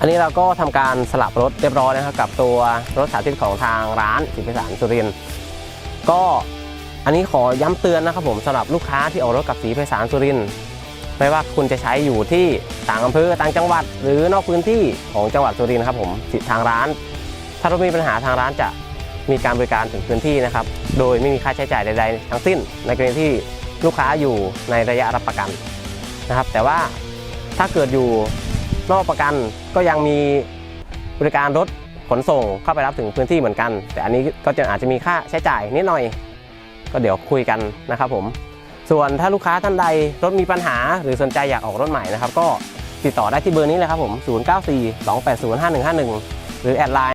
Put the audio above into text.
อันนี้เราก็ทำการสลับรถเรียบร้อยนะครับกับตัวรถสาธิตของทางร้านสิพิสารสุรินก็อันนี้ขอย้ำเตือนนะครับผมสำหรับลูกค้าที่ออกรถกับสีไพศาลสุรินไม่ว่าคุณจะใช้อยู่ที่ต่างอำเภอต่างจังหวัด หรือนอกพื้นที่ของจังหวัดสุรินทร์ครับผมทางร้าน ถ้ารถมีปัญหาทางร้านจะมีการบริการถึงพื้นที่นะครับ โดยไม่มีค่าใช้จ่ายใด ๆ ทั้งสิ้น ในกรณีที่ลูกค้าอยู่ในระยะรับประกันนะครับ แต่ว่าถ้าเกิดอยู่ นอกประกันก็ยังมีบริการรถขนส่งเข้าไปรับถึงพื้นที่เหมือนกัน แต่อันนี้ก็จะอาจจะมีค่าใช้จ่ายนิดหน่อย ก็เดี๋ยวคุยกันนะครับผมส่วนถ้าลูกค้าท่านใดรถมีปัญหา หรือสนใจอยากออกรถใหม่นะครับก็ติดต่อได้ที่เบอร์นี้เลยครับผม 094 280 5151 หรือแอดไลน์